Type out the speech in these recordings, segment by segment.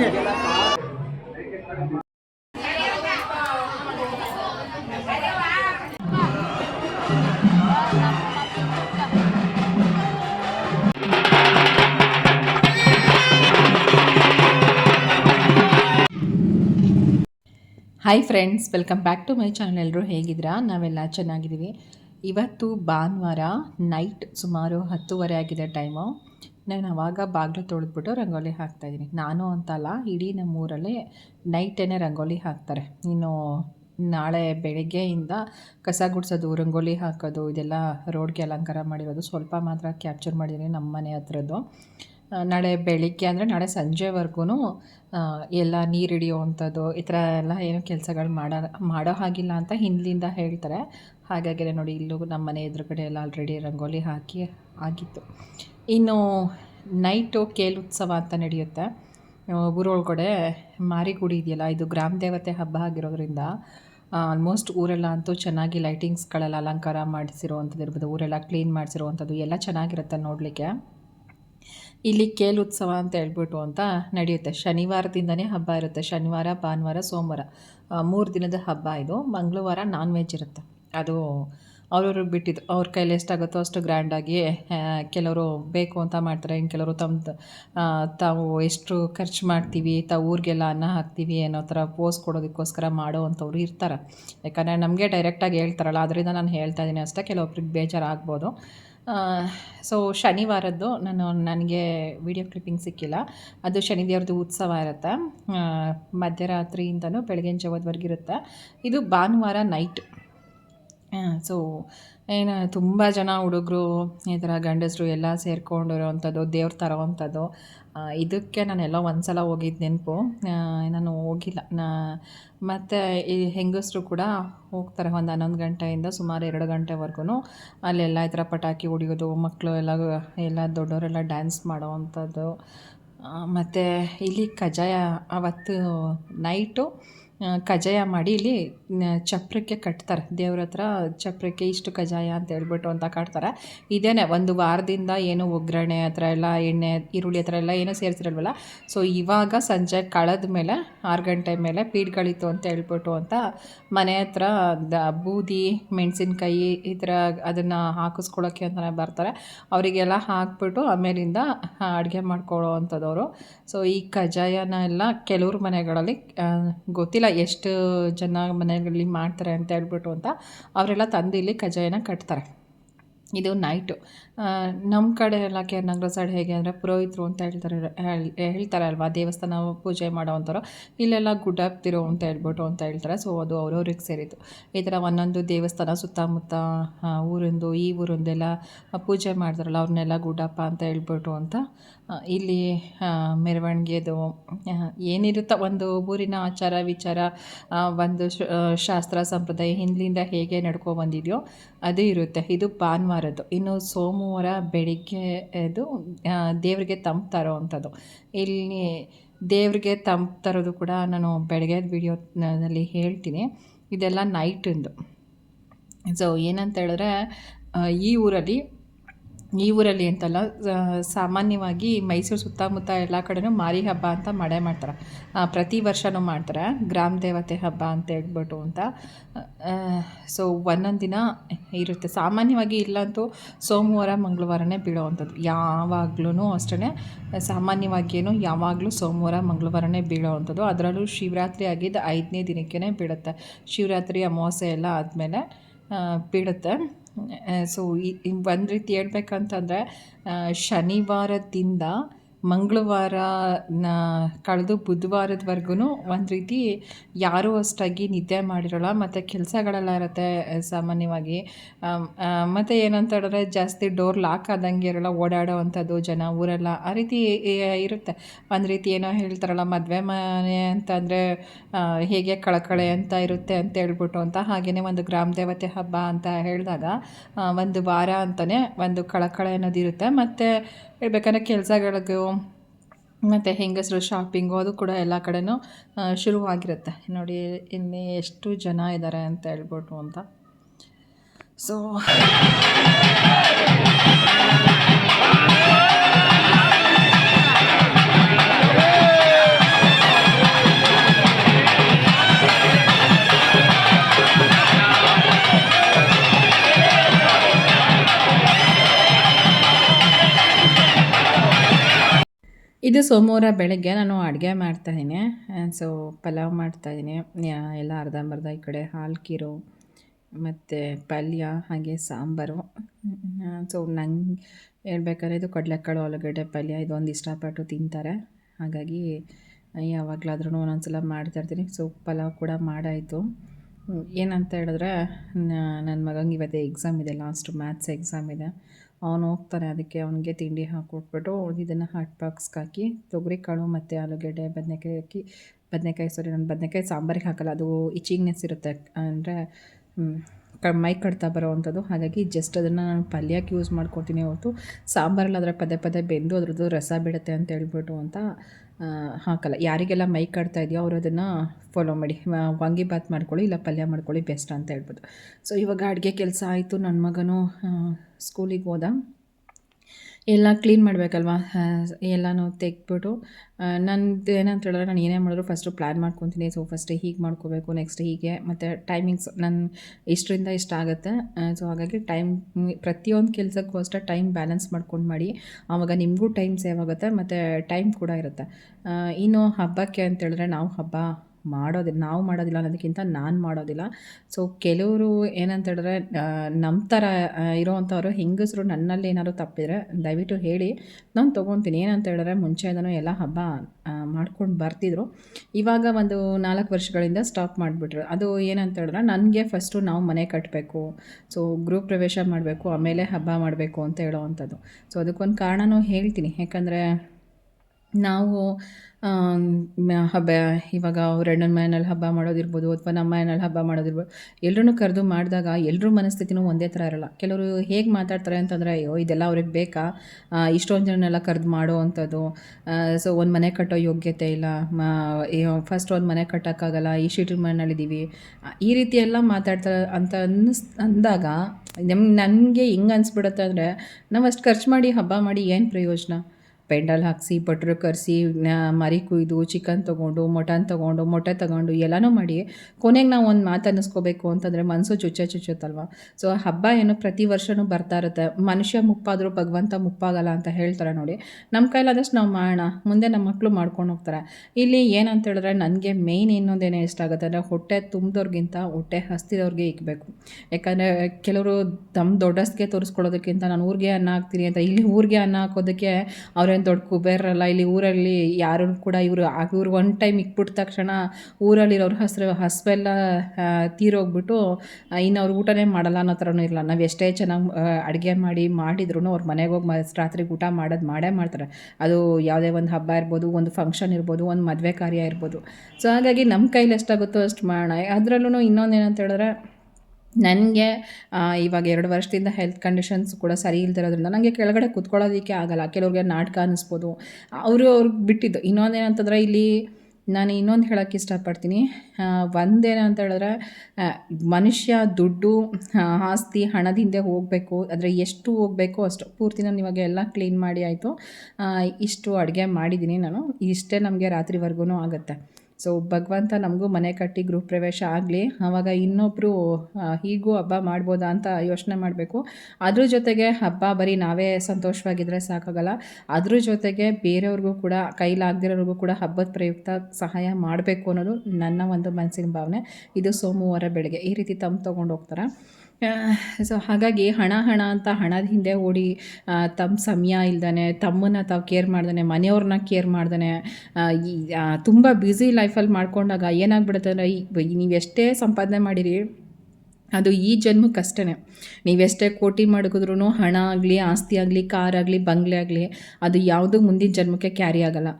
Hi friends welcome back to my channel ಎಲ್ಲರೂ ಹೇಗಿದ್ದೀರಾ? ನಾವೆಲ್ಲ ಚೆನ್ನಾಗಿದ್ದೀವಿ. ಇವತ್ತು ಭಾನುವಾರ ನೈಟ್ ಸುಮಾರು ಹತ್ತುವರೆ ಆಗಿದೆ ಟೈಮು ನಾನು ಆವಾಗ ಬಾಗಿಲು ತೊಳೆದ್ಬಿಟ್ಟು ರಂಗೋಲಿ ಹಾಕ್ತಾಯಿದ್ದೀನಿ ನಾನು ಅಂತಲ್ಲ, ಇಡೀ ನಮ್ಮ ಊರಲ್ಲಿ ನೈಟೇ ರಂಗೋಲಿ ಹಾಕ್ತಾರೆ. ಇನ್ನು ನಾಳೆ ಬೆಳಗ್ಗೆಯಿಂದ ಕಸ ಗುಡಿಸೋದು, ರಂಗೋಲಿ ಹಾಕೋದು, ಇದೆಲ್ಲ ರೋಡ್ಗೆ ಅಲಂಕಾರ ಮಾಡಿರೋದು ಸ್ವಲ್ಪ ಮಾತ್ರ ಕ್ಯಾಪ್ಚರ್ ಮಾಡಿದ್ದೀನಿ ನಮ್ಮ ಮನೆ ಹತ್ರದ್ದು. ನಾಳೆ ಬೆಳಿಗ್ಗೆ ಅಂದರೆ ನಾಳೆ ಸಂಜೆವರೆಗೂ ಎಲ್ಲ ನೀರು ಹಿಡಿಯುವಂಥದ್ದು ಈ ಥರ ಎಲ್ಲ ಏನು ಕೆಲಸಗಳು ಮಾಡೋ ಮಾಡೋ ಹಾಗಿಲ್ಲ ಅಂತ ಹಿಂದಿನಿಂದ ಹೇಳ್ತಾರೆ. ಹಾಗಾಗಿ ನೋಡಿ, ಇಲ್ಲೂ ನಮ್ಮ ಮನೆ ಎದುರುಗಡೆ ಎಲ್ಲ ಆಲ್ರೆಡಿ ರಂಗೋಲಿ ಹಾಕಿ ಆಗಿತ್ತು. ಇನ್ನು ನೈಟು ಕೇಲುತ್ಸವ ಅಂತ ನಡೆಯುತ್ತೆ. ಊರೊಳಗಡೆ ಮಾರಿಗುಡಿ ಇದೆಯಲ್ಲ, ಇದು ಗ್ರಾಮ ದೇವತೆ ಹಬ್ಬ ಆಗಿರೋದ್ರಿಂದ ಆಲ್ಮೋಸ್ಟ್ ಊರೆಲ್ಲ ಅಂತೂ ಚೆನ್ನಾಗಿ ಲೈಟಿಂಗ್ಸ್ಗಳೆಲ್ಲ ಅಲಂಕಾರ ಮಾಡಿಸಿರುವಂಥದ್ದು ಇರ್ಬೋದು, ಊರೆಲ್ಲ ಕ್ಲೀನ್ ಮಾಡಿಸಿರುವಂಥದ್ದು ಎಲ್ಲ ಚೆನ್ನಾಗಿರುತ್ತೆ ನೋಡಲಿಕ್ಕೆ. ಇಲ್ಲಿ ಕೇಲ್ ಉತ್ಸವ ಅಂತ ಹೇಳ್ಬಿಟ್ಟು ಅಂತ ನಡೆಯುತ್ತೆ. ಶನಿವಾರದಿಂದನೇ ಹಬ್ಬ ಇರುತ್ತೆ. ಶನಿವಾರ, ಭಾನುವಾರ, ಸೋಮವಾರ ಮೂರು ದಿನದ ಹಬ್ಬ ಇದು. ಮಂಗಳವಾರ ನಾನ್ ವೆಜ್ ಇರುತ್ತೆ. ಅದು ಅವ್ರವ್ರು ಬಿಟ್ಟಿದ್ದು, ಅವ್ರ ಕೈಲಿ ಎಷ್ಟಾಗುತ್ತೋ ಅಷ್ಟು ಗ್ರ್ಯಾಂಡಾಗಿ ಕೆಲವರು ಬೇಕು ಅಂತ ಮಾಡ್ತಾರೆ. ಇನ್ನು ಕೆಲವರು ತಮ್ಮ ತಾವು ಎಷ್ಟು ಖರ್ಚು ಮಾಡ್ತೀವಿ, ತಾವು ಊರಿಗೆಲ್ಲ ಅನ್ನ ಹಾಕ್ತೀವಿ ಅನ್ನೋ ಥರ ಪೋಸ್ ಕೊಡೋದಕ್ಕೋಸ್ಕರ ಮಾಡೋ ಅಂಥವ್ರು ಇರ್ತಾರೆ. ಯಾಕಂದರೆ ನಮಗೆ ಡೈರೆಕ್ಟಾಗಿ ಹೇಳ್ತಾರಲ್ಲ ಅದರಿಂದ ನಾನು ಹೇಳ್ತಾ ಇದ್ದೀನಿ ಅಷ್ಟೇ. ಕೆಲವೊಬ್ರಿಗೆ ಬೇಜಾರಾಗ್ಬೋದು ಸೊ ಶನಿವಾರದ್ದು ನಾನು, ನನಗೆ ವಿಡಿಯೋ ಕ್ಲಿಪ್ಪಿಂಗ್ ಸಿಕ್ಕಿಲ್ಲ. ಅದು ಶನಿದೇವ್ರದ್ದು ಉತ್ಸವ ಇರುತ್ತೆ. ಮಧ್ಯರಾತ್ರಿಯಿಂದನೂ ಬೆಳಗಿನ ಜಾವದವರೆಗಿರುತ್ತೆ. ಇದು ಭಾನುವಾರ ನೈಟ್ ಸೊ ಏನು, ತುಂಬ ಜನ ಹುಡುಗರು, ಈ ಥರ ಗಂಡಸರು ಎಲ್ಲ ಸೇರ್ಕೊಂಡಿರೋವಂಥದ್ದು, ದೇವ್ರು ತರೋವಂಥದ್ದು. ಇದಕ್ಕೆ ನಾನು ಎಲ್ಲ ಒಂದು ಸಲ ಹೋಗಿದ್ದು ನೆನಪು ನಾನು ಹೋಗಿಲ್ಲ. ನಾ, ಮತ್ತು ಈ ಹೆಂಗಸರು ಕೂಡ ಹೋಗ್ತಾರೆ ಒಂದು ಹನ್ನೊಂದು ಗಂಟೆಯಿಂದ ಸುಮಾರು ಎರಡು ಗಂಟೆವರೆಗೂ ಅಲ್ಲೆಲ್ಲ ಈ ಥರ ಪಟಾಕಿ ಹೊಡಿಯೋದು ಮಕ್ಕಳು ಎಲ್ಲ ಎಲ್ಲ ದೊಡ್ಡವರೆಲ್ಲ ಡ್ಯಾನ್ಸ್ ಮಾಡೋವಂಥದ್ದು. ಮತ್ತು ಇಲ್ಲಿ ಕಜಾಯ ಅವತ್ತು ನೈಟು ಕಜ್ಜಾಯ ಮಾಡಿ ಇಲ್ಲಿ ಚಪ್ರಕ್ಕೆ ಕಟ್ತಾರೆ. ದೇವ್ರ ಹತ್ರ ಚಪ್ರಕ್ಕೆ ಇಷ್ಟು ಕಜಾಯ ಅಂತ ಹೇಳ್ಬಿಟ್ಟು ಅಂತ ಕಟ್ತಾರೆ. ಇದೇನೆ ಒಂದು ವಾರದಿಂದ ಏನು ಒಗ್ಗರಣೆ ಆ ಥರ ಎಲ್ಲ, ಎಣ್ಣೆ, ಈರುಳ್ಳಿ ಆ ಎಲ್ಲ ಏನೂ ಸೇರಿಸಿರಲ್ವಲ್ಲ? ಸೊ ಇವಾಗ ಸಂಜೆ ಕಳೆದ ಮೇಲೆ, ಆರು ಗಂಟೆ ಮೇಲೆ ಪೀಡ್ಗಳಿತ್ತು ಅಂತ ಹೇಳ್ಬಿಟ್ಟು ಅಂತ ಮನೆ ಹತ್ರ ಬೂದಿ, ಮೆಣಸಿನ್ಕಾಯಿ ಈ ಥರ ಅದನ್ನು ಹಾಕಿಸ್ಕೊಳ್ಳೋಕ್ಕೆ ಅಂತಲೇ ಬರ್ತಾರೆ. ಅವರಿಗೆಲ್ಲ ಹಾಕ್ಬಿಟ್ಟು ಆಮೇಲಿಂದ ಅಡುಗೆ ಮಾಡ್ಕೊಳ್ಳೋ ಅಂಥದ್ದವರು ಸೊ ಈ ಕಜಾಯನ ಎಲ್ಲ ಕೆಲವ್ರ ಮನೆಗಳಲ್ಲಿ ಗೊತ್ತಿಲ್ಲ. ಎಷ್ಟು ಜನ ಮನೆಗಳಲ್ಲಿ ಮಾಡ್ತಾರೆ ಅಂತ ಹೇಳ್ಬಿಟ್ಟು ಅಂತ ಅವರೆಲ್ಲ ತಂದು ಇಲ್ಲಿ ಕಜ್ಜಾಯನ ಕಟ್ತಾರೆ. ಇದು ನೈಟು ನಮ್ಮ ಕಡೆ ಎಲ್ಲ ನಗರ ಸೈಡ್ ಹೇಗೆ ಅಂದರೆ ಪುರೋಹಿತರು ಅಂತ ಹೇಳ್ತಾರೆ, ಹೇಳ್- ಹೇಳ್ತಾರೆ ಅಲ್ವಾ ದೇವಸ್ಥಾನ ಪೂಜೆ ಮಾಡೋವಂಥವ್ರು ಇಲ್ಲೆಲ್ಲ ಗುಡ್ಡಾಪ್ತಿರೋ ಅಂತ ಹೇಳ್ಬಿಟ್ಟು ಅಂತ ಹೇಳ್ತಾರೆ. ಸೊ ಅದು ಅವ್ರವ್ರಿಗೆ ಸೇರಿತು ಈ ಥರ ಒಂದೊಂದು ದೇವಸ್ಥಾನ ಸುತ್ತಮುತ್ತ ಊರಿಂದು, ಈ ಊರಿಂದೆಲ್ಲ ಪೂಜೆ ಮಾಡ್ತಾರಲ್ಲ, ಅವ್ರನ್ನೆಲ್ಲ ಗುಡ್ಡಪ್ಪ ಅಂತ ಹೇಳ್ಬಿಟ್ಟು ಅಂತ ಇಲ್ಲಿ ಮೆರವಣಿಗೆದು ಏನಿರುತ್ತೋ ಒಂದು ಊರಿನ ಆಚಾರ ವಿಚಾರ ಒಂದು ಶಾಸ್ತ್ರ ಸಂಪ್ರದಾಯ ಹಿಂದಿನಿಂದ ಹೇಗೆ ನಡ್ಕೊ ಬಂದಿದೆಯೋ ಅದು ಇರುತ್ತೆ. ಇದು ಭಾನುವಾರದ್ದು. ಇನ್ನು ಸೋಮವಾರ ಬೆಳಿಗ್ಗೆ ಆ, ದೇವರಿಗೆ ತಂಪು ತರೋ ಅಂಥದ್ದು. ಇಲ್ಲಿ ದೇವರಿಗೆ ತಂಪು ತರೋದು ಕೂಡ ನಾನು ಬೆಳಗ್ಗೆ ವಿಡಿಯೋನಲ್ಲಿ ಹೇಳ್ತೀನಿ. ಇದೆಲ್ಲ ನೈಟಿಂದು. ಸೊ ಏನಂತ ಹೇಳಿದ್ರೆ ಈ ಊರಲ್ಲಿ ಈ ಊರಲ್ಲಿ ಅಂತಲ್ಲ ಸಾಮಾನ್ಯವಾಗಿ ಮೈಸೂರು ಸುತ್ತಮುತ್ತ ಎಲ್ಲ ಕಡೆನೂ ಮಾರಿ ಹಬ್ಬ ಅಂತ ಮಾಡೇ ಮಾಡ್ತಾರೆ. ಪ್ರತಿ ವರ್ಷವೂ ಮಾಡ್ತಾರೆ. ಗ್ರಾಮ ದೇವತೆ ಹಬ್ಬ ಅಂತ ಹೇಳ್ಬಿಟ್ಟು ಅಂತ. ಸೊ, ಒಂದೊಂದು ದಿನ ಇರುತ್ತೆ. ಸಾಮಾನ್ಯವಾಗಿ ಇಲ್ಲಂತೂ ಸೋಮವಾರ, ಮಂಗಳವಾರನೇ ಬೀಳೋವಂಥದ್ದು. ಯಾವಾಗ್ಲೂ ಅಷ್ಟೇ ಸಾಮಾನ್ಯವಾಗಿಯೇನು ಯಾವಾಗಲೂ ಸೋಮವಾರ, ಮಂಗಳವಾರನೇ ಬೀಳೋವಂಥದ್ದು. ಅದರಲ್ಲೂ ಶಿವರಾತ್ರಿ ಆಗಿದ್ದು ಐದನೇ ದಿನಕ್ಕೇ ಬೀಳುತ್ತೆ. ಶಿವರಾತ್ರಿ ಅಮಾವಾಸ್ಯೆ ಎಲ್ಲ ಆದಮೇಲೆ ಬೀಳುತ್ತೆ. ಸೊ ಈ ಒಂದು ರೀತಿ ಹೇಳ್ಬೇಕಂತಂದರೆ ಶನಿವಾರದಿಂದ ಮಂಗಳವಾರ ಕಳೆದು ಬುಧವಾರದವರೆಗೂ ಒಂದು ರೀತಿ ಯಾರೂ ಅಷ್ಟಾಗಿ ನಿದ್ದೆ ಮಾಡಿರೋಲ್ಲ, ಮತ್ತು ಕೆಲಸಗಳೆಲ್ಲ ಇರುತ್ತೆ ಸಾಮಾನ್ಯವಾಗಿ. ಮತ್ತು ಏನಂತ ಹೇಳಿದ್ರೆ ಜಾಸ್ತಿ ಡೋರ್ ಲಾಕ್ ಆದಂಗೆ ಇರೋಲ್ಲ ಓಡಾಡೋ ಅಂಥದ್ದು ಜನ, ಊರೆಲ್ಲ ಆ ರೀತಿ ಇರುತ್ತೆ. ಒಂದು ರೀತಿ ಏನೋ ಹೇಳ್ತಾರಲ್ಲ, ಮದುವೆ ಮನೆ ಅಂತಂದರೆ ಹೇಗೆ ಕಳಕಳೆ ಅಂತ ಇರುತ್ತೆ ಅಂತ ಹೇಳ್ಬಿಟ್ಟು ಅಂತ ಹಾಗೆಯೇ ಒಂದು ಗ್ರಾಮ ದೇವತೆ ಹಬ್ಬ ಅಂತ ಹೇಳಿದಾಗ ಒಂದು ವಾರ ಅಂತಲೇ ಒಂದು ಕಳಕಳೆ ಅನ್ನೋದು ಇರುತ್ತೆ. ಮತ್ತು ಹೇಳ್ಬೇಕಂದ್ರೆ ಕೆಲಸಗಳಿಗೂ ಮತ್ತು ಹೆಂಗಸರು ಶಾಪಿಂಗು ಅದು ಕೂಡ ಎಲ್ಲ ಕಡೆನೂ ಶುರುವಾಗಿರುತ್ತೆ. ನೋಡಿ ಇಲ್ಲಿ ಎಷ್ಟು ಜನ ಇದ್ದಾರೆ ಅಂತ ಹೇಳ್ಬಿಟ್ಟು ಅಂತ. ಸೊ ಸೋಮವಾರ ಬೆಳಗ್ಗೆ ನಾನು ಅಡುಗೆ ಮಾಡ್ತಾಯಿದ್ದೀನಿ ಸೊ ಪಲಾವ್ ಮಾಡ್ತಾಯಿದ್ದೀನಿ ಎಲ್ಲ ಅರ್ಧಂಬರ್ಧ ಈ ಕಡೆ ಹಾಲ್ಕಿರು ಮತ್ತು ಪಲ್ಯ, ಹಾಗೆ ಸಾಂಬಾರು. ಸೊ ನಂಗೆ ಹೇಳ್ಬೇಕಾದ್ರೆ ಇದು ಕಡಲೆಕಾಳು, ಆಲೂಗಡ್ಡೆ, ಪಲ್ಯ, ಇದೊಂದು ಇಷ್ಟಪಟ್ಟು ತಿಂತಾರೆ. ಹಾಗಾಗಿ ಯಾವಾಗಲಾದ್ರೂ ಸಲ ಮಾಡ್ತಾಯಿರ್ತೀನಿ ಸೊ ಪಲಾವ್ ಕೂಡ ಮಾಡಾಯಿತು. ಏನಂತ ಹೇಳಿದ್ರೆ ನನ್ನ ಮಗಂಗೆ ಇವತ್ತೇ ಎಕ್ಸಾಮ್ ಇದೆ ಲಾಸ್ಟ್ ಮ್ಯಾಥ್ಸ್ ಎಕ್ಸಾಮ್ ಇದೆ. ಅವನು ಹೋಗ್ತಾನೆ, ಅದಕ್ಕೆ ಅವನಿಗೆ ತಿಂಡಿ ಹಾಕ್ಕೊಟ್ಬಿಟ್ಟು ಇದನ್ನು ಹಾಟ್ ಬಾಕ್ಸ್ಗೆ ಹಾಕಿ ತೊಗರಿ ಕಾಳು ಮತ್ತು ಆಲೂಗೆಡ್ಡೆ, ಬದನೆಕಾಯಿ ಹಾಕಿ, ಬದನೆಕಾಯಿ ಸಾರಿ ನಾನು ಬದನೆಕಾಯಿ ಸಾಂಬಾರಿಗೆ ಹಾಕಲ್ಲ, ಅದು ಇಚಿಂಗ್ನೆಸ್ ಇರುತ್ತೆ, ಅಂದರೆ ಕ ಮೈ ಕಡ್ತಾ ಬರೋವಂಥದ್ದು. ಹಾಗಾಗಿ ಜಸ್ಟ್ ಅದನ್ನು ನಾನು ಪಲ್ಯಕ್ಕೆ ಯೂಸ್ ಮಾಡ್ಕೊತೀನಿ ಹೊರತು. ಸಾಂಬಾರಲ್ಲಿ ಅದರ ಪದೇ ಪದೇ ಬೆಂದು ಅದರದ್ದು ರಸ ಬಿಡುತ್ತೆ ಅಂತ ಹೇಳ್ಬಿಟ್ಟು ಅಂತ ಹಾಕಲ್ಲ. ಯಾರಿಗೆಲ್ಲ ಮೈ ಕಟ್ತಾ ಇದೆಯೋ ಅವರು ಅದನ್ನು ಫಾಲೋ ಮಾಡಿ. ವಾಂಗಿಬಾತ್ ಮಾಡ್ಕೊಳ್ಳಿ, ಇಲ್ಲ ಪಲ್ಯ ಮಾಡ್ಕೊಳ್ಳಿ, ಬೆಸ್ಟ್ ಅಂತ ಹೇಳ್ಬೋದು. ಸೊ ಇವಾಗ ಅಡುಗೆ ಕೆಲಸ ಆಯಿತು. ನನ್ನ ಮಗನೂ ಸ್ಕೂಲಿಗೆ ಹೋದ. ಎಲ್ಲ ಕ್ಲೀನ್ ಮಾಡಬೇಕಲ್ವಾ? ಎಲ್ಲನೂ ತೆಗೆದ್ಬಿಟ್ಟು ನಂದು ಏನಂತ ಹೇಳಿದ್ರೆ ನಾನು ಏನೇ ಮಾಡಿದ್ರು ಫಸ್ಟು ಪ್ಲ್ಯಾನ್ ಮಾಡ್ಕೊತೀನಿ. ಸೊ ಫಸ್ಟ್ ಹೀಗೆ ಮಾಡ್ಕೋಬೇಕು ನೆಕ್ಸ್ಟ್ ಹೀಗೆ. ಮತ್ತು ಟೈಮಿಂಗ್ಸ್ ನನ್ನ ಇಷ್ಟರಿಂದ ಇಷ್ಟ ಆಗುತ್ತೆ. ಸೊ ಹಾಗಾಗಿ ಟೈಮ್ ಪ್ರತಿಯೊಂದು ಕೆಲಸಕ್ಕೂ ಅಷ್ಟೇ ಟೈಮ್ ಬ್ಯಾಲೆನ್ಸ್ ಮಾಡ್ಕೊಂಡು ಮಾಡಿ. ಆವಾಗ ನಿಮಗೂ ಟೈಮ್ ಸೇವ್ ಆಗುತ್ತೆ, ಮತ್ತು ಟೈಮ್ ಕೂಡ ಇರುತ್ತೆ. ಇನ್ನು ಹಬ್ಬಕ್ಕೆ ಅಂತೇಳಿದ್ರೆ ನಾವು ಹಬ್ಬ ಮಾಡೋದಿಲ್ಲ, ನಾವು ಮಾಡೋದಿಲ್ಲ ಅನ್ನೋದಕ್ಕಿಂತ ನಾನು ಮಾಡೋದಿಲ್ಲ. ಸೊ ಕೆಲವರು ಏನಂತ ಹೇಳಿದ್ರೆ ನಮ್ಮ ಥರ ಇರೋವಂಥವ್ರು ಹೆಂಗಸರು ನನ್ನಲ್ಲಿ ಏನಾದ್ರು ತಪ್ಪಿದರೆ ದಯವಿಟ್ಟು ಹೇಳಿ. ನಾನು ತೊಗೊತೀನಿ. ಏನಂತ ಹೇಳಿದ್ರೆ ಮುಂಚೆಯಿಂದನೂ ಎಲ್ಲ ಹಬ್ಬ ಮಾಡ್ಕೊಂಡು ಬರ್ತಿದ್ರು. ಇವಾಗ ಒಂದು ನಾಲ್ಕು ವರ್ಷಗಳಿಂದ ಸ್ಟಾಪ್ ಮಾಡಿಬಿಟ್ರು. ಅದು ಏನಂತ ಹೇಳಿದ್ರೆ, ನನಗೆ ಫಸ್ಟು ನಾವು ಮನೆ ಕಟ್ಟಬೇಕು ಸೊ ಗೃಹ ಪ್ರವೇಶ ಮಾಡಬೇಕು, ಆಮೇಲೆ ಹಬ್ಬ ಮಾಡಬೇಕು ಅಂತ ಹೇಳೋವಂಥದ್ದು ಸೊ ಅದಕ್ಕೊಂದು ಕಾರಣನೂ ಹೇಳ್ತೀನಿ. ಯಾಕಂದರೆ, ನಾವು ಹಬ್ಬ, ಇವಾಗ ಅವ್ರ ಅಣ್ಣನ ಮನೇಲಿ ಹಬ್ಬ ಮಾಡೋದಿರ್ಬೋದು ಅಥವಾ ನಮ್ಮ ಮನೇಲಿ ಹಬ್ಬ ಮಾಡೋದಿರ್ಬೋದು ಎಲ್ಲರೂ ಕರೆದು ಮಾಡಿದಾಗ ಎಲ್ಲರೂ ಮನಸ್ಥಿತಿನೂ ಒಂದೇ ಥರ ಇರಲ್ಲ. ಕೆಲವರು ಹೇಗೆ ಮಾತಾಡ್ತಾರೆ ಅಂತಂದರೆ, ಅಯ್ಯೋ, ಇದೆಲ್ಲ ಅವ್ರಿಗೆ ಬೇಕಾ? ಇಷ್ಟೊಂದು ಜನನೆಲ್ಲ ಕರೆದು ಮಾಡೋ ಅಂಥದ್ದು. ಸೊ, ಒಂದು ಮನೆ ಕಟ್ಟೋ ಯೋಗ್ಯತೆ ಇಲ್ಲ. ಫಸ್ಟ್ ಒಂದು ಮನೆ ಕಟ್ಟೋಕ್ಕಾಗಲ್ಲ, ಈ ಶೀಟ್ರ ಮನೆಯಲ್ಲಿದ್ದೀವಿ ಈ ರೀತಿ ಎಲ್ಲ ಅಂತ ಅನ್ನಿಸ್, ಅಂದಾಗ ನಮ್ಮ ನನಗೆ ಹಿಂಗೆ ಅನಿಸ್ಬಿಡುತ್ತೆ ಅಂದರೆ ನಾವು ಅಷ್ಟು ಖರ್ಚು ಮಾಡಿ, ಹಬ್ಬ ಮಾಡಿ ಏನು ಪ್ರಯೋಜನ? ಪೆಂಡಲ್ ಹಾಕಿಸಿ ಭಟ್ರು ಕರೆಸಿ ಮರಿ ಕುಯ್ದು, ಚಿಕನ್ ತೊಗೊಂಡು, ಮಟನ್ ತೊಗೊಂಡು, ಮೊಟ್ಟೆ ತೊಗೊಂಡು ಎಲ್ಲನೂ ಮಾಡಿ ಕೊನೆಗೆ ನಾವು ಒಂದು ಮಾತು ಅನ್ನಿಸ್ಕೋಬೇಕು ಅಂತಂದರೆ ಮನಸ್ಸು ಚುಚ್ಚ ಚುಚ್ಚುತ್ತಲ್ವ? ಸೊ ಹಬ್ಬ ಏನು ಪ್ರತಿ ವರ್ಷವೂ ಬರ್ತಾ ಇರುತ್ತೆ. ಮನುಷ್ಯ ಮುಪ್ಪಾದರೂ ಭಗವಂತ ಮುಪ್ಪಾಗಲ್ಲ ಅಂತ ಹೇಳ್ತಾರೆ ನೋಡಿ. ನಮ್ಮ ಕೈಲಾದಷ್ಟು ನಾವು ಮಾಡೋಣ. ಮುಂದೆ ನಮ್ಮ ಮಕ್ಕಳು ಮಾಡ್ಕೊಂಡು ಹೋಗ್ತಾರೆ. ಇಲ್ಲಿ ಏನಂತ ಹೇಳಿದ್ರೆ ನನಗೆ ಮೇಯ್ನ್ ಇನ್ನೊಂದೇನೇ ಇಷ್ಟ ಆಗುತ್ತೆ ಅಂದರೆ ಹೊಟ್ಟೆ ತುಂಬಿದವ್ರಿಗಿಂತ ಹೊಟ್ಟೆ ಹಸ್ತಿದವ್ರಿಗೆ ಇಕ್ಬೇಕು. ಯಾಕಂದರೆ ಕೆಲವರು ತಮ್ಮ ದೊಡ್ಡಸ್ಗೆ ತೋರಿಸ್ಕೊಳ್ಳೋದಕ್ಕಿಂತ ನಾನು ಊರಿಗೆ ಅನ್ನ ಹಾಕ್ತೀನಿ ಅಂತ, ಇಲ್ಲಿ ಊರಿಗೆ ಅನ್ನ ಹಾಕೋದಕ್ಕೆ ಅವ್ರ ಏನು ದೊಡ್ಡ ಕುಬೇರಲ್ಲ, ಇಲ್ಲಿ ಊರಲ್ಲಿ ಯಾರು ಕೂಡ ಇವರು ಇವ್ರು ಒನ್ ಟೈಮ್ ಇಕ್ಬಿಟ್ಟ ತಕ್ಷಣ ಊರಲ್ಲಿರೋರು ಹಸ್ರು, ಹಸ್ವೆಲ್ಲ ತೀರೋಗ್ಬಿಟ್ಟು ಇನ್ನು ಅವ್ರು ಊಟನೇ ಮಾಡಲ್ಲ ಅನ್ನೋ ಥರನೂ ಇರಲ್ಲ. ನಾವು ಎಷ್ಟೇ ಚೆನ್ನಾಗಿ ಅಡುಗೆ ಮಾಡಿ ಮಾಡಿದ್ರು ಅವ್ರ ಮನೆಗೆ ಹೋಗಿ ಮ ರಾತ್ರಿಗೆ ಊಟ ಮಾಡೋದು ಮಾಡೇ ಮಾಡ್ತಾರೆ. ಅದು ಯಾವುದೇ ಒಂದು ಹಬ್ಬ ಇರ್ಬೋದು, ಒಂದು ಫಂಕ್ಷನ್ ಇರ್ಬೋದು, ಒಂದು ಮದುವೆ ಕಾರ್ಯ ಇರ್ಬೋದು. ಸೊ ಹಾಗಾಗಿ ನಮ್ಮ ಕೈಲಿ ಎಷ್ಟಾಗುತ್ತೋ ಅಷ್ಟು ಮಾಡೋಣ ಅದರಲ್ಲೂ ಇನ್ನೊಂದು ಏನಂತ ಹೇಳಿದ್ರೆ ನನಗೆ ಇವಾಗ ಎರಡು ವರ್ಷದಿಂದ ಹೆಲ್ತ್ ಕಂಡೀಷನ್ಸ್ ಕೂಡ ಸರಿ ಇಲ್ದಿರೋದ್ರಿಂದ ನನಗೆ ಕೆಳಗಡೆ ಕುತ್ಕೊಳ್ಳೋದಕ್ಕೆ ಆಗಲ್ಲ. ಕೆಲವ್ರಿಗೆ ನಾಟಕ ಅನ್ನಿಸ್ಬೋದು ಅವರು ಅವ್ರಿಗೆ ಬಿಟ್ಟಿದ್ದು. ಇನ್ನೊಂದೇನಂತಂದ್ರೆ ಇಲ್ಲಿ ನಾನು ಇನ್ನೊಂದು ಹೇಳೋಕ್ಕೆ ಇಷ್ಟಪಡ್ತೀನಿ. ಒಂದೇನಂತ ಹೇಳಿದ್ರೆ ಮನುಷ್ಯ ದುಡ್ಡು ಆಸ್ತಿ, ಹಣದಿಂದ ಹೋಗಬೇಕು. ಆದರೆ ಎಷ್ಟು ಹೋಗಬೇಕು ಅಷ್ಟು. ಪೂರ್ತಿ ನಾನು ಇವಾಗ ಎಲ್ಲ ಕ್ಲೀನ್ ಮಾಡಿ ಆಯಿತು. ಇಷ್ಟು ಅಡುಗೆ ಮಾಡಿದ್ದೀನಿ ನಾನು. ಇಷ್ಟೇ ನಮಗೆ ರಾತ್ರಿವರೆಗೂ ಆಗುತ್ತೆ. ಸೊ ಭಗವಂತ ನಮಗೂ ಮನೆ ಕಟ್ಟಿ ಗೃಹ ಪ್ರವೇಶ ಆಗಲಿ. ಆವಾಗ ಇನ್ನೊಬ್ಬರು ಹೀಗೂ ಹಬ್ಬ ಮಾಡ್ಬೋದಾ ಅಂತ ಯೋಚನೆ ಮಾಡಬೇಕು. ಅದ್ರ ಜೊತೆಗೆ ಹಬ್ಬ ಬರೀ ನಾವೇ ಸಂತೋಷವಾಗಿದ್ದರೆ ಸಾಕಾಗಲ್ಲ. ಅದ್ರ ಜೊತೆಗೆ ಬೇರೆಯವ್ರಿಗೂ ಕೂಡ, ಕೈಲಾಗದಿರೋರಿಗೂ ಕೂಡ ಹಬ್ಬದ ಪ್ರಯುಕ್ತ ಸಹಾಯ ಮಾಡಬೇಕು ಅನ್ನೋದು ನನ್ನ ಒಂದು ಮನಸ್ಸಿನ ಭಾವನೆ. ಇದು ಸೋಮವಾರ ಬೆಳಗ್ಗೆ. ಈ ರೀತಿ ತಮ್ಮ ತೊಗೊಂಡು ಹೋಗ್ತಾರೆ ಸೊ ಹಾಗಾಗಿ ಹಣ ಹಣ ಅಂತ ಹಣದ ಹಿಂದೆ ಓಡಿ ತಮ್ಮ ಸಮಯ ಇಲ್ದಾನೆ, ತಮ್ಮನ್ನು ತಾವು ಕೇರ್ ಮಾಡ್ದಾನೆ, ಮನೆಯವ್ರನ್ನ ಕೇರ್ ಮಾಡ್ದಾನೆ ತುಂಬ ಬ್ಯುಸಿ ಲೈಫಲ್ಲಿ ಮಾಡ್ಕೊಂಡಾಗ ಏನಾಗ್ಬಿಡುತ್ತೆ ಅಂದರೆ ನೀವು ಎಷ್ಟೇ ಸಂಪಾದನೆ ಮಾಡಿರಿ ಅದು ಈ ಜನ್ಮಕ್ಕಷ್ಟೇ ನೀವೆಷ್ಟೇ ಕೋಟಿ ಮಡಗಿದ್ರೂ ಹಣ ಆಗಲಿ, ಆಸ್ತಿ ಆಗಲಿ, ಕಾರ್ ಆಗಲಿ, ಬಂಗ್ಲೆ ಆಗಲಿ, ಅದು ಯಾವುದು ಮುಂದಿನ ಜನ್ಮಕ್ಕೆ ಕ್ಯಾರಿ ಆಗಲ್ಲ.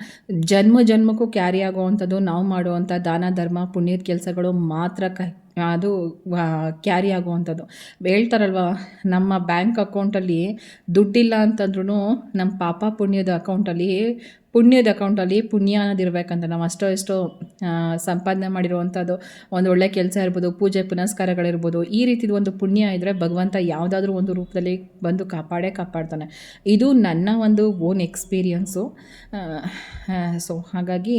ಜನ್ಮ ಜನ್ಮಕ್ಕೂ ಕ್ಯಾರಿ ಆಗೋವಂಥದ್ದು ನಾವು ಮಾಡುವಂಥ ದಾನ, ಧರ್ಮ, ಪುಣ್ಯದ ಕೆಲಸಗಳು ಮಾತ್ರ ಕ, ಅದು ಕ್ಯಾರಿ ಆಗುವಂಥದ್ದು. ಹೇಳ್ತಾರಲ್ವ, ನಮ್ಮ ಬ್ಯಾಂಕ್ ಅಕೌಂಟಲ್ಲಿ ದುಡ್ಡಿಲ್ಲ ಅಂತಂದ್ರೂ ನಮ್ಮ ಪಾಪ ಪುಣ್ಯದ ಅಕೌಂಟಲ್ಲಿ ಪುಣ್ಯದ ಅಕೌಂಟಲ್ಲಿ ಪುಣ್ಯ ಅನ್ನೋದು ನಾವು ಅಷ್ಟೋ ಎಷ್ಟೋ ಸಂಪಾದನೆ ಮಾಡಿರುವಂಥದ್ದು ಒಂದು ಒಳ್ಳೆ ಕೆಲಸ ಇರ್ಬೋದು, ಪೂಜೆ ಪುನಸ್ಕಾರಗಳಿರ್ಬೋದು, ಈ ರೀತಿದು ಒಂದು ಪುಣ್ಯ ಇದ್ದರೆ ಭಗವಂತ ಯಾವುದಾದ್ರೂ ಒಂದು ರೂಪದಲ್ಲಿ ಬಂದು ಕಾಪಾಡೇ ಕಾಪಾಡ್ತಾನೆ. ಇದು ನನ್ನ ಒಂದು ಓನ್ ಎಕ್ಸ್ಪೀರಿಯನ್ಸು ಸೊ ಹಾಗಾಗಿ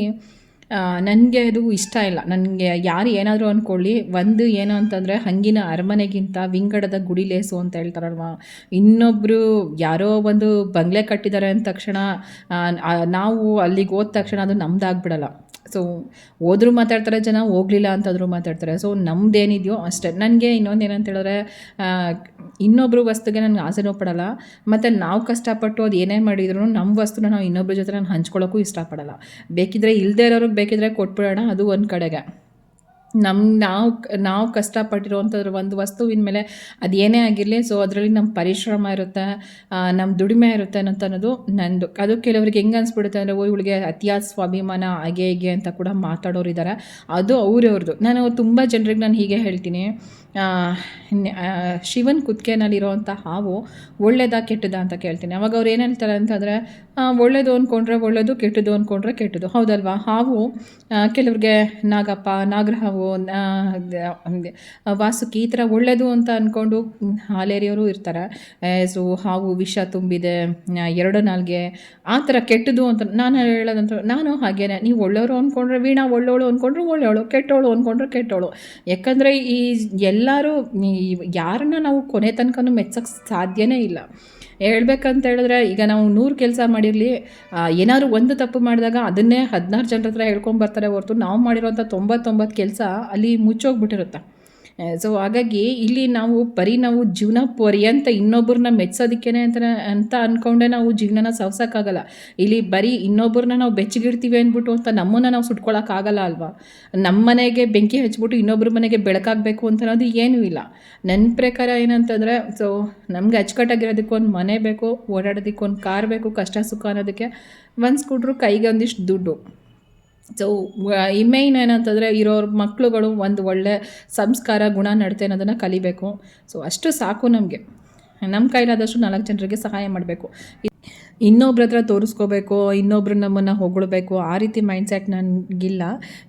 ನನಗೆ ಅದು ಇಷ್ಟ ಇಲ್ಲ. ನನಗೆ ಯಾರು ಏನಾದರೂ ಅಂದ್ಕೊಳ್ಳಿ ಒಂದು ಏನು ಅಂತಂದರೆ ಹಂಗಿನ ಅರಮನೆಗಿಂತ ವಿಂಗಡದ ಗುಡಿ ಲೇಸು ಅಂತ ಹೇಳ್ತಾರಲ್ವ? ಇನ್ನೊಬ್ಬರು ಯಾರೋ ಒಂದು ಬಂಗ್ಲೆ ಕಟ್ಟಿದ್ದಾರೆ ಅಂದ ತಕ್ಷಣ ನಾವು ಅಲ್ಲಿಗೆ ಹೋದ ತಕ್ಷಣ ಅದು ನಮ್ದಾಗ್ಬಿಡಲ್ಲ. ಸೊ ಹೋದರೂ ಮಾತಾಡ್ತಾರೆ ಜನ, ಹೋಗಲಿಲ್ಲ ಅಂತಂದರೂ ಮಾತಾಡ್ತಾರೆ. ಸೊ ನಮ್ದೇನಿದೆಯೋ ಅಷ್ಟೇ. ನನಗೆ ಇನ್ನೊಂದು ಏನಂತ ಹೇಳಿದ್ರೆ ಇನ್ನೊಬ್ಬರು ವಸ್ತುಗೆ ನನಗೆ ಆಸೆನೂ ಪಡಲ್ಲ ಮತ್ತು ನಾವು ಕಷ್ಟಪಟ್ಟು ಅದು ಏನೇ ಮಾಡಿದ್ರು ನಮ್ಮ ವಸ್ತುನ ನಾವು ಇನ್ನೊಬ್ಬರ ಜೊತೆ ನಾನು ಹಂಚ್ಕೊಳ್ಳೋಕ್ಕೂ ಇಷ್ಟಪಡಲ್ಲ. ಬೇಕಿದ್ರೆ ಇಲ್ಲದೇ ಇರೋರಿಗೆ ಬೇಕಿದ್ರೆ ಕೊಟ್ಬಿಡೋಣ, ಅದು ಒಂದು ಕಡೆಗೆ. ನಮ್ಮ ನಾವು ನಾವು ಕಷ್ಟಪಟ್ಟಿರೋವಂಥದ್ರ ಒಂದು ವಸ್ತುವಿನ ಮೇಲೆ ಅದು ಏನೇ ಆಗಿರಲಿ ಸೊ ಅದರಲ್ಲಿ ನಮ್ಮ ಪರಿಶ್ರಮ ಇರುತ್ತೆ ನಮ್ಮ ದುಡಿಮೆ ಇರುತ್ತೆ ಅಂತ ಅನ್ನೋದು ನಂದು. ಅದು ಕೆಲವರಿಗೆ ಹೆಂಗೆ ಅನಿಸ್ಬಿಡುತ್ತೆ ಅಂದರೆ ಓ ಇವಳಿಗೆ ಅತಿಯಾದ ಸ್ವಾಭಿಮಾನ ಹಾಗೆ ಹೀಗೆ ಅಂತ ಕೂಡ ಮಾತಾಡೋರು ಇದ್ದಾರೆ ಅದು ಅವ್ರವ್ರದ್ದು ನಾನು ತುಂಬ ಜನರಿಗೆ ನಾನು ಹೀಗೆ ಹೇಳ್ತೀನಿ. ಶಿವನ್ ಕುತ್ತಿಗೆನಲ್ಲಿರೋವಂಥ ಹಾವು ಒಳ್ಳೆಯದಾ ಕೆಟ್ಟದಾ ಅಂತ ಕೇಳ್ತೀನಿ. ಅವಾಗ ಅವ್ರು ಏನು ಹೇಳ್ತಾರೆ ಅಂತಂದರೆ ಒಳ್ಳೇದು ಅಂದ್ಕೊಂಡ್ರೆ ಒಳ್ಳೇದು ಕೆಟ್ಟದ್ದು ಅಂದ್ಕೊಂಡ್ರೆ ಕೆಟ್ಟದ್ದು ಹೌದಲ್ವಾ? ಹಾವು ಕೆಲವ್ರಿಗೆ ನಾಗಪ್ಪ, ನಾಗರಹಾವು ವಾಸುಕಿ ಈ ಥರ ಒಳ್ಳೇದು ಅಂತ ಅಂದ್ಕೊಂಡು ಹಾಲೇರಿಯವರು ಇರ್ತಾರೆ. ಸೊ ಹಾವು, ವಿಷ ತುಂಬಿದೆ ಎರಡು ನಾಲ್ಗೆ, ಆ ಥರ ಕೆಟ್ಟದು ಅಂತ ನಾನು ಹೇಳೋದಂತ, ನಾನು ಹಾಗೇನೆ. ನೀವು ಒಳ್ಳೆಯವರು ಅಂದ್ಕೊಂಡ್ರೆ ವೀಣಾ ಒಳ್ಳೆಯವಳು ಅಂದ್ಕೊಂಡ್ರೆ ಒಳ್ಳೆಯವಳು ಕೆಟ್ಟವಳು ಅಂದ್ಕೊಂಡ್ರೆ ಕೆಟ್ಟವಳು ಯಾಕಂದರೆ ಈ ಎಲ್ಲರೂ ಯಾರನ್ನ ನಾವು ಕೊನೆ ತನಕನೂ ಮೆಚ್ಚಕ್ಕೆ ಸಾಧ್ಯನೇ ಇಲ್ಲ. ಹೇಳ್ಬೇಕಂತ ಹೇಳಿದ್ರೆ ಈಗ ನಾವು ನೂರು ಕೆಲಸ ಮಾಡಿರಲಿ ಏನಾದ್ರು ಒಂದು ತಪ್ಪು ಮಾಡಿದಾಗ ಅದನ್ನೇ ಹದಿನಾರು ಜನರ ಹತ್ರ ಹೇಳ್ಕೊಂಬರ್ತಾರೆ ಹೊರತು ನಾವು ಮಾಡಿರೋಂಥ ತೊಂಬತ್ತೊಂಬತ್ತು ಕೆಲಸ ಅಲ್ಲಿ ಮುಚ್ಚೋಗ್ಬಿಟ್ಟಿರುತ್ತೆ. ಸೊ ಹಾಗಾಗಿ ಇಲ್ಲಿ ನಾವು ಬರೀ ನಾವು ಜೀವನ ಪರ್ಯಂತ ಇನ್ನೊಬ್ಬರನ್ನ ಮೆಚ್ಚೋದಕ್ಕೇನೆ ಅಂತ ಅಂತ ಅಂದ್ಕೊಂಡೆ ನಾವು ಜೀವನನ ಸವ್ಸೋಕ್ಕಾಗಲ್ಲ. ಇಲ್ಲಿ ಬರೀ ಇನ್ನೊಬ್ಬರನ್ನ ನಾವು ಬೆಚ್ಚಗಿಡ್ತೀವಿ ಅಂದ್ಬಿಟ್ಟು ಅಂತ ನಮ್ಮನ್ನು ನಾವು ಸುಟ್ಕೊಳ್ಳೋಕ್ಕಾಗಲ್ಲ ಅಲ್ವಾ? ನಮ್ಮ ಮನೆಗೆ ಬೆಂಕಿ ಹಚ್ಚಿಬಿಟ್ಟು ಇನ್ನೊಬ್ಬರ ಮನೆಗೆ ಬೆಳಕಾಗಬೇಕು ಅಂತ ಅನ್ನೋದು ಏನೂ ಇಲ್ಲ. ನನ್ನ ಪ್ರಕಾರ ಏನಂತಂದರೆ ಸೊ ನಮಗೆ ಅಚ್ಚುಕಟ್ಟಾಗಿರೋದಕ್ಕೆ ಒಂದು ಮನೆ ಬೇಕು, ಓಡಾಡೋದಕ್ಕೆ ಒಂದು ಕಾರ್ ಬೇಕು, ಕಷ್ಟ ಸುಖ ಅನ್ನೋದಕ್ಕೆ ಒಂದು ಸ್ಕೂಟ್ರು ಕೈಗೆ ಒಂದಿಷ್ಟು ದುಡ್ಡು. ಸೊ ಮೇನ್ ಏನಂತಂದರೆ ಇರೋರ ಮಕ್ಕಳುಗಳು ಒಂದು ಒಳ್ಳೆ ಸಂಸ್ಕಾರ, ಗುಣ, ನಡತೆ ಅನ್ನೋದನ್ನು ಕಲಿಬೇಕು. ಸೊ ಅಷ್ಟು ಸಾಕು ನಮಗೆ. ನಮ್ಮ ಕೈಲಾದಷ್ಟು ನಾಲ್ಕು ಜನರಿಗೆ ಸಹಾಯ ಮಾಡಬೇಕು. ಇನ್ನೊಬ್ರ ಹತ್ರ ತೋರಿಸ್ಕೋಬೇಕು, ಇನ್ನೊಬ್ರು ನಮ್ಮನ್ನು ಹೊಗಳಬೇಕು, ಆ ರೀತಿ ಮೈಂಡ್ಸೆಟ್ ನನಗಿಲ್ಲ.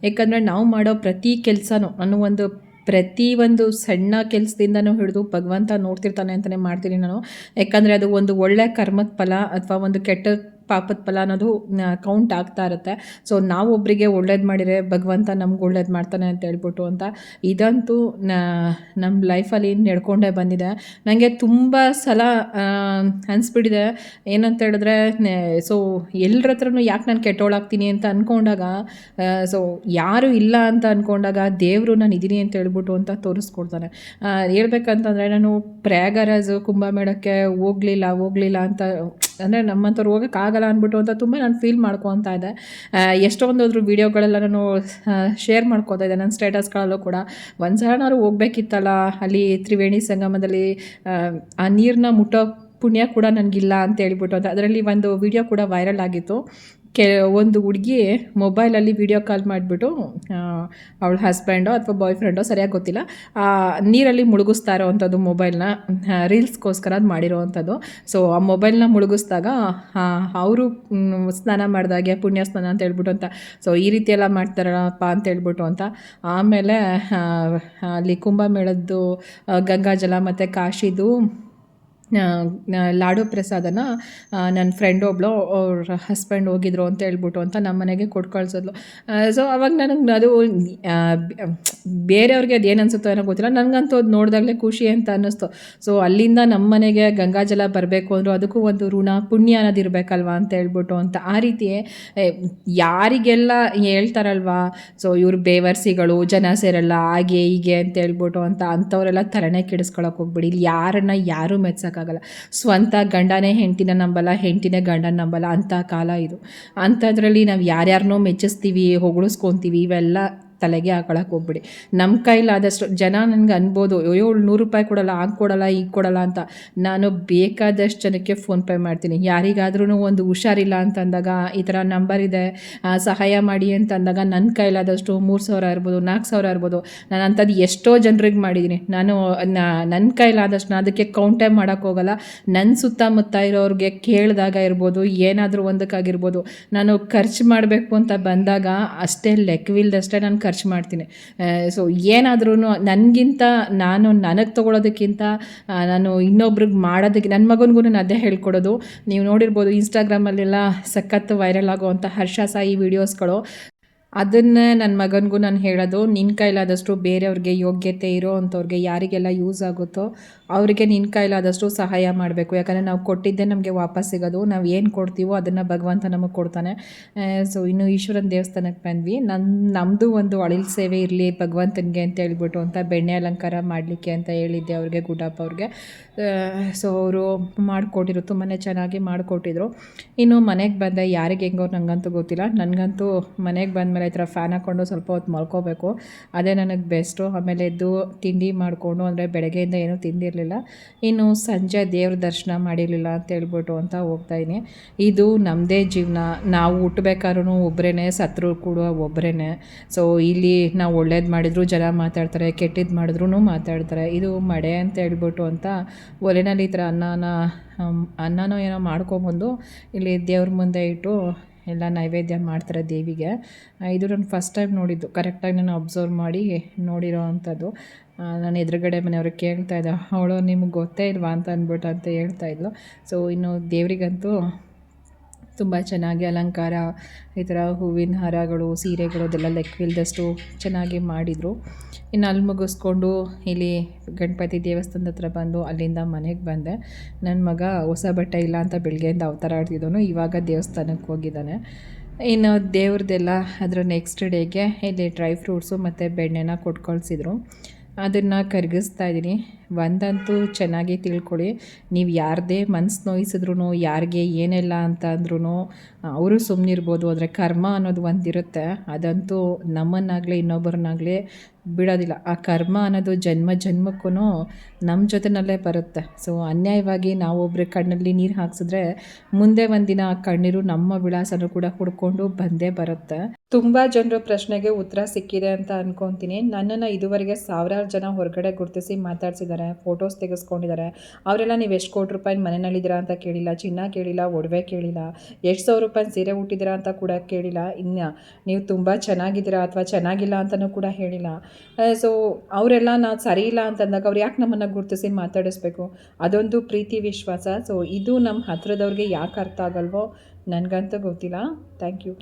ಯಾಕಂದರೆ ನಾವು ಮಾಡೋ ಪ್ರತಿ ಕೆಲಸನೂ ಅನ್ನೋ ಒಂದು ಪ್ರತಿ ಒಂದು ಸಣ್ಣ ಕೆಲಸದಿಂದನೂ ಹಿಡಿದು ಭಗವಂತ ನೋಡ್ತಿರ್ತಾನೆ ಅಂತಲೇ ಮಾಡ್ತೀನಿ ನಾನು. ಯಾಕಂದರೆ ಅದು ಒಂದು ಒಳ್ಳೆ ಕರ್ಮದ ಫಲ ಅಥವಾ ಒಂದು ಕೆಟ್ಟ ಪಾಪದ ಫಲ ಅನ್ನೋದು ಕೌಂಟ್ ಆಗ್ತಾ ಇರುತ್ತೆ. ಸೊ ನಾವು ಒಬ್ಬರಿಗೆ ಒಳ್ಳೇದು ಮಾಡಿದರೆ ಭಗವಂತ ನಮ್ಗೆ ಒಳ್ಳೇದು ಮಾಡ್ತಾನೆ ಅಂತ ಹೇಳ್ಬಿಟ್ಟು ಅಂತ ಇದಂತೂ ನಮ್ಮ ಲೈಫಲ್ಲಿ ನಡ್ಕೊಂಡೇ ಬಂದಿದೆ. ನನಗೆ ತುಂಬ ಸಲ ಅನಿಸ್ಬಿಟ್ಟಿದೆ. ಏನಂತ ಹೇಳಿದ್ರೆ ಸೊ ಎಲ್ಲರ ಹತ್ರನೂ ಯಾಕೆ ನಾನು ಕೆಟ್ಟೋಳಾಗ್ತೀನಿ ಅಂತ ಅಂದ್ಕೊಂಡಾಗ ಸೊ ಯಾರು ಇಲ್ಲ ಅಂತ ಅಂದ್ಕೊಂಡಾಗ ದೇವರು ನಾನು ಇದ್ದೀನಿ ಅಂತ ಹೇಳ್ಬಿಟ್ಟು ಅಂತ ತೋರಿಸ್ಕೊಡ್ತಾನೆ. ಹೇಳ್ಬೇಕಂತಂದರೆ ನಾನು ಪ್ರಯಾಗರಾಜು ಕುಂಭಮೇಳಕ್ಕೆ ಹೋಗ್ಲಿಲ್ಲ ಹೋಗ್ಲಿಲ್ಲ ಅಂತ ಅಂದರೆ ನಮ್ಮಂಥವ್ರು ಹೋಗೋಕ್ಕಾಗಲ್ಲ ಅಂದ್ಬಿಟ್ಟು ಅಂತ ತುಂಬ ನಾನು ಫೀಲ್ ಮಾಡ್ಕೊತಾ ಇದ್ದೆ. ಎಷ್ಟೊಂದು ವೀಡಿಯೋಗಳೆಲ್ಲ ನಾನು ಶೇರ್ ಮಾಡ್ಕೋತಾ ಇದ್ದೆ ನನ್ನ ಸ್ಟೇಟಸ್ಗಳಲ್ಲೂ ಕೂಡ. ಒಂದು ಸಲನಾದ್ರು ಹೋಗ್ಬೇಕಿತ್ತಲ್ಲ ಅಲ್ಲಿ ತ್ರಿವೇಣಿ ಸಂಗಮದಲ್ಲಿ ಆ, ನೀರನ್ನ ಮುಟ್ಟೋ ಪುಣ್ಯ ಕೂಡ ನನಗಿಲ್ಲ ಅಂತ ಹೇಳ್ಬಿಟ್ಟು ಅದರಲ್ಲಿ ಒಂದು ವಿಡಿಯೋ ಕೂಡ ವೈರಲ್ ಆಗಿತ್ತು. ಕೆ, ಒಂದು ಹುಡುಗಿ ಮೊಬೈಲಲ್ಲಿ ವಿಡಿಯೋ ಕಾಲ್ ಮಾಡಿಬಿಟ್ಟು ಅವಳ ಹಸ್ಬೆಂಡೋ ಅಥವಾ ಬಾಯ್ ಫ್ರೆಂಡೋ ಸರಿಯಾಗಿ ಗೊತ್ತಿಲ್ಲ. ನೀರಲ್ಲಿ ಮುಳುಗಿಸ್ತಾ ಇರೋವಂಥದ್ದು ಮೊಬೈಲ್ನ ರೀಲ್ಸ್ಗೋಸ್ಕರ ಅದು ಮಾಡಿರೋವಂಥದ್ದು. ಸೊ ಆ ಮೊಬೈಲ್ನ ಮುಳುಗಿಸ್ದಾಗ ಅವರು ಸ್ನಾನ ಮಾಡಿದಾಗೆ, ಪುಣ್ಯ ಸ್ನಾನ ಅಂತ ಹೇಳ್ಬಿಟ್ಟು ಅಂತ ಸೊ ಈ ರೀತಿ ಎಲ್ಲ ಮಾಡ್ತಾರಪ್ಪ ಅಂತ ಹೇಳ್ಬಿಟ್ಟು ಅಂತ, ಆಮೇಲೆ ಅಲ್ಲಿ ಕುಂಭಮೇಳದ್ದು ಗಂಗಾಜಲ ಮತ್ತು ಕಾಶಿದು ಲಾಡು ಪ್ರಸಾದನ ನನ್ನ ಫ್ರೆಂಡ್ ಒಬ್ಳು, ಅವ್ರ ಹಸ್ಬೆಂಡ್ ಹೋಗಿದ್ರು ಅಂತ ಹೇಳ್ಬಿಟ್ಟು ಅಂತ ನಮ್ಮ ಮನೆಗೆ ಕೊಟ್ಟು ಸೊ ಅವಾಗ ನನಗೆ ಅದು ಬೇರೆಯವ್ರಿಗೆ ಅದು ಏನು ಅನಿಸುತ್ತೋ ಏನೋ ಗೊತ್ತಿಲ್ಲ. ನನಗಂತೂ ಅದು ನೋಡಿದಾಗಲೇ ಖುಷಿ ಅಂತ ಅನ್ನಿಸ್ತು. ಸೊ ಅಲ್ಲಿಂದ ನಮ್ಮ ಮನೆಗೆ ಗಂಗಾಜಲ ಬರಬೇಕು ಅಂದರೂ, ಅದಕ್ಕೂ ಒಂದು ಋಣ, ಪುಣ್ಯ ಅನ್ನೋದು ಇರಬೇಕಲ್ವಾ ಅಂತ ಹೇಳ್ಬಿಟ್ಟು ಅಂತ. ಆ ರೀತಿ ಯಾರಿಗೆಲ್ಲ ಹೇಳ್ತಾರಲ್ವಾ ಸೊ ಇವ್ರು ಬೇವರ್ಸಿಗಳು, ಜನ ಸೇರಲ್ಲ, ಹಾಗೆ ಹೀಗೆ ಅಂತ ಹೇಳ್ಬಿಟ್ಟು ಅಂತ ಅಂಥವರೆಲ್ಲ ತಲೆನೇ ಕೆಡಿಸ್ಕೊಳಕ್ಕೆ ಹೋಗ್ಬಿಡಿ. ಇಲ್ಲಿ ಯಾರನ್ನ ಯಾರೂ ಮೆಚ್ಚೋಕ್ಕಾಗಲ್ಲ ಸ್ವಂತ ಗಂಡನೇ ಹೆಂಡತಿನ ನಂಬಲ್ಲ, ಹೆಂಡತಿನೇ ಗಂಡನ ನಂಬಲ್ಲ ಅಂಥ ಕಾಲ ಇದು. ಅಂಥದ್ರಲ್ಲಿ ನಾವು ಯಾರ್ಯಾರನ್ನೋ ಮೆಚ್ಚಿಸ್ತೀವಿ, ಹೊಗಳಿಸ್ಕೊತೀವಿ, ಇವೆಲ್ಲ ತಲೆಗೆ ಹಾಕೊಳಕ್ಕೆ ಹೋಗ್ಬಿಡಿ. ನಮ್ಮ ಕೈಲಾದಷ್ಟು ಜನ ನನಗೆ ಅನ್ಬೋದು, ಅಯ್ಯೋ ನೂರು ರೂಪಾಯಿ ಕೊಡಲ್ಲ ಆಗ ಕೊಡಲ್ಲ ಈಗ ಕೊಡಲ್ಲ ಅಂತ. ನಾನು ಬೇಕಾದಷ್ಟು ಜನಕ್ಕೆ ಫೋನ್ಪೇ ಮಾಡ್ತೀನಿ. ಯಾರಿಗಾದ್ರೂ ಒಂದು ಹುಷಾರಿಲ್ಲ ಅಂತಂದಾಗ, ಈ ಥರ ನಂಬರ್ ಇದೆ ಸಹಾಯ ಮಾಡಿ ಅಂತ ಅಂದಾಗ ನನ್ನ ಕೈಲಾದಷ್ಟು ಮೂರು ಸಾವಿರ ಇರ್ಬೋದು ನಾಲ್ಕು ಸಾವಿರ ಇರ್ಬೋದು. ನಾನು ಅಂಥದ್ದು ಎಷ್ಟೋ ಜನರಿಗೆ ಮಾಡಿದ್ದೀನಿ ನಾನು ನನ್ನ ಕೈಲಾದಷ್ಟು ನಾನು ಅದಕ್ಕೆ ಕೌಂಟೇ ಮಾಡೋಕ್ಕೆ ಹೋಗಲ್ಲ. ನನ್ನ ಸುತ್ತಮುತ್ತ ಇರೋರಿಗೆ ಕೇಳಿದಾಗ ಇರ್ಬೋದು, ಏನಾದರೂ ಒಂದಕ್ಕಾಗಿರ್ಬೋದು. ನಾನು ಖರ್ಚು ಮಾಡಬೇಕು ಅಂತ ಬಂದಾಗ ಅಷ್ಟೇ ಲೆಕ್ಕವಿಲ್ದಷ್ಟೇ ನಾನು ಮಾಡ್ತೀನಿ. ಸೊ ಏನಾದ್ರೂ ನನಗಿಂತ ನಾನು ನನಗೆ ತೊಗೊಳೋದಕ್ಕಿಂತ ನಾನು ಇನ್ನೊಬ್ರಿಗೆ ಮಾಡೋದಕ್ಕೆ ನನ್ನ ಮಗನಿಗೂ ನಾನು ಅದೇ ಹೇಳ್ಕೊಡೋದು. ನೀವು ನೋಡಿರ್ಬೋದು ಇನ್ಸ್ಟಾಗ್ರಾಮಲ್ಲೆಲ್ಲ ಸಖತ್ ವೈರಲ್ ಆಗುವಂಥ ಹರ್ಷ ಸಾಯಿ ವೀಡಿಯೋಸ್ಗಳು ಅದನ್ನೇ ನನ್ನ ಮಗನಿಗೂ ನಾನು ಹೇಳೋದು ನಿನ್ನ ಕೈಲಾದಷ್ಟು ಬೇರೆಯವ್ರಿಗೆ ಯೋಗ್ಯತೆ ಇರೋ ಅಂಥವ್ರಿಗೆ ಯಾರಿಗೆಲ್ಲ ಯೂಸ್ ಆಗುತ್ತೋ ಅವರಿಗೆ ನಿನ್ನ ಕೈಲಾದಷ್ಟು ಸಹಾಯ ಮಾಡಬೇಕು. ಯಾಕಂದರೆ ನಾವು ಕೊಟ್ಟಿದ್ದೇ ನಮಗೆ ವಾಪಸ್ ಸಿಗೋದು, ನಾವು ಏನು ಕೊಡ್ತೀವೋ ಅದನ್ನು ಭಗವಂತ ನಮಗೆ ಕೊಡ್ತಾನೆ. ಸೊ ಇನ್ನು ಈಶ್ವರನ ದೇವಸ್ಥಾನಕ್ಕೆ ಬಂದ್ವಿ. ನನ್ನ ನಮ್ಮದು ಒಂದು ಅಳಿಲ್ ಸೇವೆ ಇರಲಿ ಭಗವಂತನಿಗೆ ಅಂತ ಹೇಳ್ಬಿಟ್ಟು ಅಂತ ಬೆಣ್ಣೆ ಅಲಂಕಾರ ಮಾಡಲಿಕ್ಕೆ ಅಂತ ಹೇಳಿದ್ದೆ ಅವ್ರಿಗೆ, ಗುಡಪ್ಪ ಅವ್ರಿಗೆ. ಸೊ ಅವರು ಮಾಡಿಕೊಟ್ಟಿದ್ರು ತುಂಬಾ ಚೆನ್ನಾಗಿ ಮಾಡಿಕೊಟ್ಟಿದ್ರು. ಇನ್ನು ಮನೆಗೆ ಬಂದೆ ಯಾರಿಗೆ ಹೆಂಗೋ ನನಗಂತೂ ಗೊತ್ತಿಲ್ಲ. ನನಗಂತೂ ಮನೆಗೆ ಬಂದಮೇಲೆ ಈ ಥರ ಫ್ಯಾನ್ ಹಾಕ್ಕೊಂಡು ಸ್ವಲ್ಪ ಹೊತ್ತು ಮಲ್ಕೋಬೇಕು. ಅದೇ ನನಗೆ ಬೆಸ್ಟು ಆಮೇಲೆ ಎದ್ದು ತಿಂಡಿ ಮಾಡಿಕೊಂಡು ಅಂದರೆ ಬೆಳಗ್ಗೆಯಿಂದ ಏನೂ ತಿಂದಿರಲಿಲ್ಲ. ಇನ್ನು ಸಂಜೆ ದೇವ್ರ ದರ್ಶನ ಮಾಡಿರಲಿಲ್ಲ ಅಂತ ಹೇಳ್ಬಿಟ್ಟು ಅಂತ ಹೋಗ್ತಾಯಿನಿ ಇದು ನಮ್ಮದೇ ಜೀವನ. ನಾವು ಹುಟ್ಟಬೇಕಾದ್ರೂ ಒಬ್ಬರೇ ಸತ್ರು ಕೂಡ ಒಬ್ಬರೇ ಸೊ ಇಲ್ಲಿ ನಾವು ಒಳ್ಳೇದು ಮಾಡಿದ್ರು, ಜನ ಮಾತಾಡ್ತಾರೆ ಕೆಟ್ಟಿದ್ದು ಮಾಡಿದ್ರು ಮಾತಾಡ್ತಾರೆ. ಇದು ಮಡೆ ಅಂತ ಹೇಳ್ಬಿಟ್ಟು ಅಂತ ಒಲೆನಲ್ಲಿ ಈ ಥರ ಅನ್ನನ ಅನ್ನನೋ ಏನೋ ಮಾಡ್ಕೊಬಂದು ಇಲ್ಲಿ ದೇವ್ರ ಮುಂದೆ ಇಟ್ಟು ಎಲ್ಲ ನೈವೇದ್ಯ ಮಾಡ್ತಾರೆ ದೇವಿಗೆ. ಇದು ನಾನು ಫಸ್ಟ್ ಟೈಮ್ ನೋಡಿದ್ದು. ಕರೆಕ್ಟಾಗಿ ನಾನು ಅಬ್ಸರ್ವ್ ಮಾಡಿ ನೋಡಿರೋ ಅಂಥದ್ದು. ನಾನು ಎದುರುಗಡೆ ಮನೆಯವ್ರಿಗೆ ಕೇಳ್ತಾ ಇದ್ದೆ, ಅವಳು ನಿಮ್ಗೆ ಗೊತ್ತೇ ಇಲ್ವಾ? ಅಂತ ಅಂದ್ಬಿಟ್ಟು ಅಂತ ಹೇಳ್ತಾಯಿದ್ಲು ಸೊ ಇನ್ನು ದೇವರಿಗಂತೂ ತುಂಬ ಚೆನ್ನಾಗಿ ಅಲಂಕಾರ, ಈ ಥರ ಹೂವಿನ ಹಾರಗಳು, ಸೀರೆಗಳು ಅದೆಲ್ಲ ಲೆಕ್ಕವಿಲ್ದಷ್ಟು ಚೆನ್ನಾಗಿ ಮಾಡಿದರು. ಇನ್ನು ಅಲ್ಲಿ ಮುಗಿಸ್ಕೊಂಡು ಇಲ್ಲಿ ಗಣಪತಿ ದೇವಸ್ಥಾನದ ಹತ್ರ ಬಂದು ಅಲ್ಲಿಂದ ಮನೆಗೆ ಬಂದೆ. ನನ್ನ ಮಗ ಹೊಸ ಬಟ್ಟೆ ಇಲ್ಲ ಅಂತ ಬೆಳಗ್ಗೆಯಿಂದ ಅವತಾರ ಆಡ್ತಿದ್ದವನು, ಇವಾಗ ದೇವಸ್ಥಾನಕ್ಕೆ ಹೋಗಿದ್ದಾನೆ. ಇನ್ನು ದೇವ್ರದ್ದೆಲ್ಲ ಅದರ ನೆಕ್ಸ್ಟ್ ಡೇಗೆ ಇಲ್ಲಿ ಡ್ರೈ ಫ್ರೂಟ್ಸು ಮತ್ತು ಬೆಣ್ಣೆನ ಕೊಟ್ಕೊಳ್ಸಿದ್ರು. ಕಳಿಸಿದ್ರು ಅದನ್ನು ಕರಗಿಸ್ತಾ ಇದ್ದೀನಿ. ಒಂದಂತೂ ಚೆನ್ನಾಗಿ ತಿಳ್ಕೊಳ್ಳಿ. ನೀವು ಯಾರದೇ ಮನ್ಸು ನೋಯಿಸಿದ್ರು ಯಾರಿಗೆ ಏನೆಲ್ಲ ಅಂತ ಅಂದ್ರೂ ಅವರು ಸುಮ್ಮನಿರ್ಬೋದು ಆದರೆ ಕರ್ಮ ಅನ್ನೋದು ಒಂದಿರುತ್ತೆ. ಅದಂತೂ ನಮ್ಮನ್ನಾಗಲಿ, ಇನ್ನೊಬ್ಬರನ್ನಾಗಲಿ ಬಿಡೋದಿಲ್ಲ. ಆ ಕರ್ಮ ಅನ್ನೋದು ಜನ್ಮ ಜನ್ಮಕ್ಕೂ ನಮ್ಮ ಜೊತೆನಲ್ಲೇ ಬರುತ್ತೆ. ಸೊ, ಅನ್ಯಾಯವಾಗಿ ನಾವೊಬ್ಬರ ಕಣ್ಣಲ್ಲಿ ನೀರು ಹಾಕ್ಸಿದ್ರೆ, ಮುಂದೆ ಒಂದಿನ ಆ ಕಣ್ಣೀರು ನಮ್ಮ ವಿಳಾಸನೂ ಕೂಡ ಹುಡ್ಕೊಂಡು ಬಂದೇ ಬರುತ್ತೆ. ತುಂಬ ಜನರ ಪ್ರಶ್ನೆಗೆ ಉತ್ತರ ಸಿಕ್ಕಿದೆ ಅಂತ ಅನ್ಕೊತೀನಿ. ನನ್ನನ್ನು ಇದುವರೆಗೆ ಸಾವಿರಾರು ಜನ ಹೊರಗಡೆ ಗುರುತಿಸಿ ಮಾತಾಡ್ಸಿದ್ದಾರೆ. ಫೋಟೋಸ್ ತೆಗೆಸ್ಕೊಂಡಿದ್ದಾರೆ. ಅವರೆಲ್ಲ ನೀವು ಎಷ್ಟು ಕೋಟಿ ರೂಪಾಯಿ ಮನೆಯಲ್ಲಿದ್ದೀರಾ ಅಂತ ಕೇಳಿಲ್ಲ, ಚಿನ್ನ ಕೇಳಿಲ್ಲ, ಒಡವೆ ಕೇಳಿಲ್ಲ, ಎಷ್ಟು ಸಾವಿರ ರೂಪಾಯಿ ಸೀರೆ ಹುಟ್ಟಿದ್ದೀರಾ ಅಂತ ಕೂಡ ಕೇಳಿಲ್ಲ. ಇನ್ನು ನೀವು ತುಂಬ ಚೆನ್ನಾಗಿದ್ದೀರಾ ಅಥವಾ ಚೆನ್ನಾಗಿಲ್ಲ ಅಂತಲೂ ಕೂಡ ಹೇಳಿಲ್ಲ. ಸೊ ಅವರೆಲ್ಲ ನಾವು ಸರಿ ಇಲ್ಲ ಅಂತಂದಾಗ ಅವ್ರು ಯಾಕೆ ನಮ್ಮನ್ನು ಗುರುತಿಸಿ ಮಾತಾಡಿಸ್ಬೇಕು? ಅದೊಂದು ಪ್ರೀತಿ, ವಿಶ್ವಾಸ. ಸೊ ಇದು ನಮ್ಮ ಹತ್ರದವ್ರಿಗೆ ಯಾಕೆ ಅರ್ಥ ಆಗಲ್ವೋ ನನಗಂತೂ ಗೊತ್ತಿಲ್ಲ. Thank you